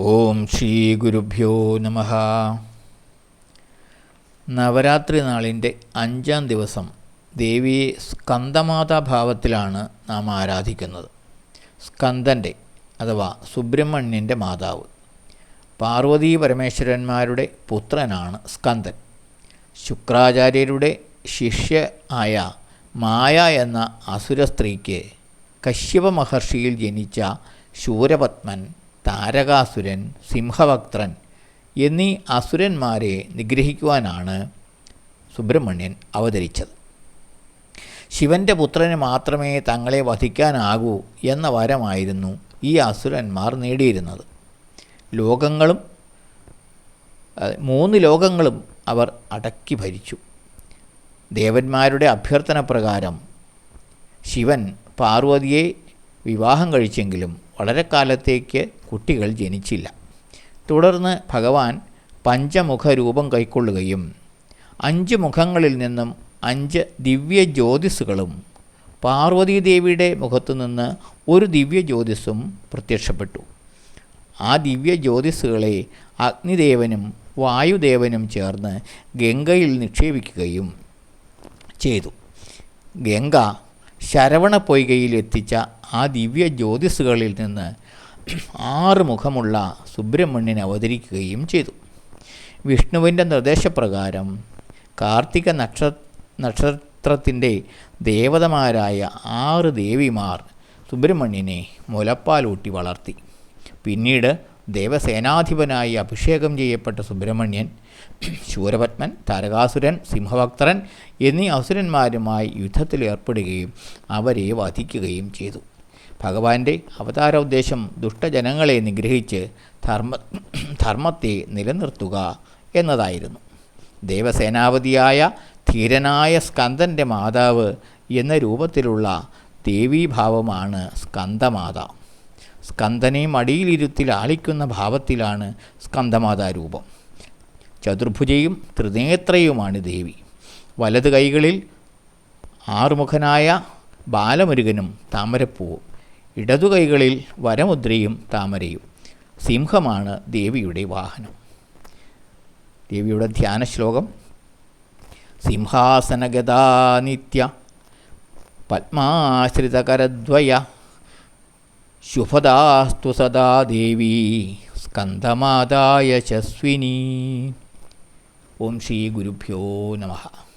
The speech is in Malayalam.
ഓം ശ്രീ ഗുരുഭ്യോ നമ. നവരാത്രി നാളിന്റെ അഞ്ചാം ദിവസം ദേവിയെ സ്കന്ദമാതാ ഭാവത്തിലാണ് നാം ആരാധിക്കുന്നത്. സ്കന്ദന്റെ അഥവാ സുബ്രഹ്മണ്യന്റെ മാതാവ്. പാർവതീ പരമേശ്വരന്മാരുടെ പുത്രനാണ് സ്കന്ദൻ. ശുക്രാചാര്യരുടെ ശിഷ്യ ആയ മായ എന്ന അസുര സ്ത്രീക്ക് കശ്യപ മഹർഷിയിൽ ജനിച്ച ശൂരപത്മൻ താരകാസുരൻ സിംഹവക്ത്രൻ എന്നീ അസുരന്മാരെ നിഗ്രഹിക്കുവാനാണ് സുബ്രഹ്മണ്യൻ അവതരിച്ചത്. ശിവന്റെ പുത്രന് മാത്രമേ തങ്ങളെ വധിക്കാനാകൂ എന്ന വരമായിരുന്നു ഈ അസുരന്മാർ നേടിയിരുന്നത്. ലോകങ്ങളും മൂന്ന് ലോകങ്ങളും അവർ അടക്കി ഭരിച്ചു. ദേവന്മാരുടെ അഭ്യർത്ഥന പ്രകാരം ശിവൻ പാർവതിയെ വിവാഹം കഴിച്ചെങ്കിലും വളരെ കാലത്തേക്ക് കുട്ടികൾ ജനിച്ചില്ല. തുടർന്ന് ഭഗവാൻ പഞ്ചമുഖ രൂപം കൈക്കൊള്ളുകയും അഞ്ച് മുഖങ്ങളിൽ നിന്നും അഞ്ച് ദിവ്യ ജ്യോതിസുകളും പാർവതീദേവിയുടെ മുഖത്തു നിന്ന് ഒരു ദിവ്യ ജ്യോതിസും പ്രത്യക്ഷപ്പെട്ടു. ആ ദിവ്യ ജ്യോതിസുകളെ അഗ്നിദേവനും വായുദേവനും ചേർന്ന് ഗംഗയിൽ നിക്ഷേപിക്കുകയും ചെയ്തു. ഗംഗ ശരവണ പൊയ്കയിൽ എത്തിച്ച ആ ദിവ്യ ജ്യോതിസുകളിൽ നിന്ന് ആറ് മുഖമുള്ള സുബ്രഹ്മണ്യൻ അവതരിക്കുകയും ചെയ്തു. വിഷ്ണുവിന്റെ നിർദ്ദേശപ്രകാരം കാർത്തിക നക്ഷ നക്ഷത്രത്തിന്റെ ദേവതമാരായ ആറ് ദേവിമാർ സുബ്രഹ്മണ്യനെ മുലപ്പാലൂട്ടി വളർത്തി. പിന്നീട് ദേവസേനാധിപനായി അഭിഷേകം ചെയ്യപ്പെട്ട സുബ്രഹ്മണ്യൻ ശൂരപത്മൻ താരകാസുരൻ സിംഹഭക്തരൻ എന്നീ അസുരന്മാരുമായി യുദ്ധത്തിലേർപ്പെടുകയും അവരെ വധിക്കുകയും ചെയ്തു. ഭഗവാന്റെ അവതാര ഉദ്ദേശം ദുഷ്ടജനങ്ങളെ നിഗ്രഹിച്ച് ധർമ്മ ധർമ്മത്തെ നിലനിർത്തുക എന്നതായിരുന്നു. ദേവസേനാപതിയായ ധീരനായ സ്കന്ദന്റെ മാതാവ് എന്ന രൂപത്തിലുള്ള ദേവീഭാവമാണ് സ്കന്ദമാത. സ്കന്ദനെ മടിയിലിരുത്തി ലാളിക്കുന്ന ഭാവത്തിലാണ് സ്കന്ദമാതാ രൂപം ചതുർഭുജയും ത്രിനേത്രയുമാണ് ദേവി. വലത് കൈകളിൽ ആറുമുഖനായ ബാലമുരുകനും താമരപ്പൂവും. ഇടതുകൈകളിൽ വരമുദ്രയും താമരയും. സിംഹമാണ് ദേവിയുടെ വാഹനം. ദേവിയുടെ ധ്യാന ശ്ലോകം സിംഹാസനഗതാ നിത്യ പത്മാശ്രിതകരദ്വയ ശുഭദാസ്തു സദാ ദേവി. സ്കന്ധമാതായ യശസ്വിനി ഓം ശ്രീ ഗുരുഭ്യോ നമഃ.